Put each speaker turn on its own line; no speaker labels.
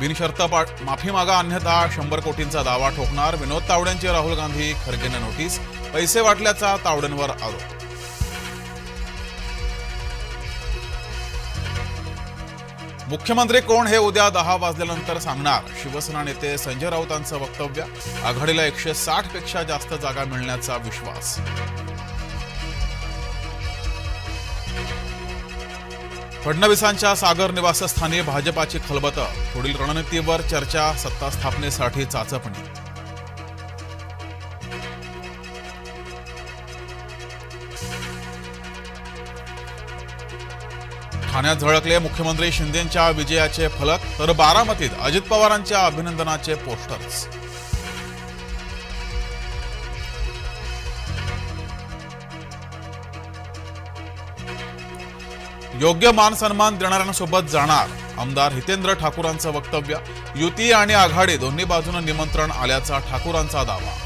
बिनशर्त माफी मागा अन्यथा शंभर कोटींचा दावा ठोकणार विनोद तावड्यांची राहुल गांधी खरगेंना नोटीस पैसे वाटल्याचा तावड्यांवर आरोप. मुख्यमंत्री कोण हे उद्या दहा वाजल्यानंतर सांगणार? शिवसेना नेते संजय राऊतांचं वक्तव्य आघाडीला एकशे साठपेक्षा जास्त जागा मिळण्याचा विश्वास. फडणवीसांच्या सागर निवासस्थानी भाजपाची खलबत. पुढील रणनीतीवर चर्चा सत्ता स्थापनेसाठी चाचपणी. ठाण्यात झळकले मुख्यमंत्री शिंदेच्या विजयाचे फलक तर बारामतीत अजित पवारांच्या अभिनंदनाचे पोस्टर्स. योग्य मान सन्मान देणाऱ्यांसोबत जाणार. आमदार हितेंद्र ठाकूरांचं वक्तव्य. युती आणि आघाडी दोन्ही बाजूनं निमंत्रण आल्याचा ठाकूरांचा दावा.